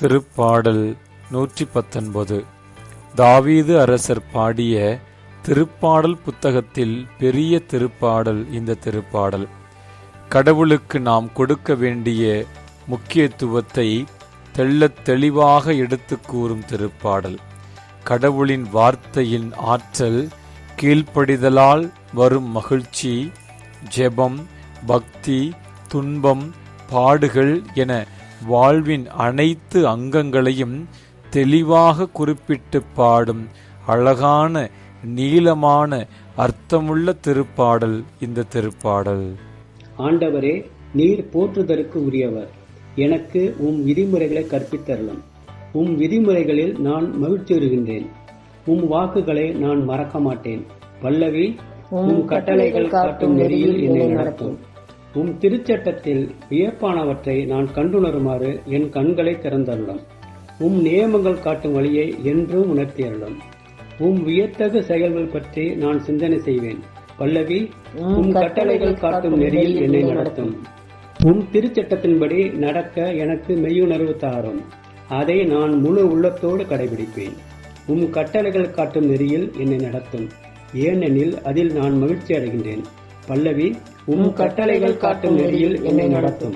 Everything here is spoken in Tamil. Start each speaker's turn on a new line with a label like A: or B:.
A: திருப்பாடல் நூற்றி பத்தொன்பது தாவீது அரசர் பாடிய திருப்பாடல் புத்தகத்தில் பெரிய திருப்பாடல் இந்த திருப்பாடல். கடவுளுக்கு நாம் கொடுக்க வேண்டிய முக்கியத்துவத்தை தெள்ளத் தெளிவாக எடுத்துக் கூறும் திருப்பாடல். கடவுளின் வார்த்தையின் ஆற்றல் கீழ்ப்படிதலால் வரும் மகிழ்ச்சி ஜெபம் பக்தி துன்பம் பாடுகள் என வாழ்வின் அனைத்து அங்கங்களையும் தெளிவாக குறிப்பிட்டு பாடும் அழகான நீளமான அர்த்தமுள்ள திருப்பாடல் இந்த திருப்பாடல்.
B: ஆண்டவரே நீர் போற்றுதற்கு உரியவர். எனக்கு உம் விதிமுறைகளை கற்பித்தரலாம் உம் விதிமுறைகளில் நான் மகிழ்ச்சியுறுகின்றேன் உம் வாக்குகளை நான் மறக்க மாட்டேன். பல்லவி உம் கட்டளைகள் காட்டும் நெறியில் என்னை நடத்தும். உம் திருச்சட்டத்தில் வியப்பானவற்றை நான் கண்டுணருமாறு என் கண்களை திறந்தருளும். உம் நியமங்கள் காட்டும் வழியை என்றும் உணர்த்தியருளும். உம் வியத்தகு செயல்கள் பற்றி நான் சிந்தனை செய்வேன். பல்லவி உம் கட்டளைகள் காட்டும் நெறியில் என்னை நடத்தும். உம் திருச்சட்டத்தின்படி நடக்க எனக்கு மெய்யுணர்வு தாரும். அதை நான் முழு உள்ளத்தோடு கடைபிடிப்பேன். உம் கட்டளைகள் காட்டும் நெறியில் என்னை நடத்தும். ஏனெனில் அதில் நான் மகிழ்ச்சி அடைகின்றேன். பல்லவி உம் கட்டளைகள் காட்டும் நெறியில் என்னை நடத்தும்.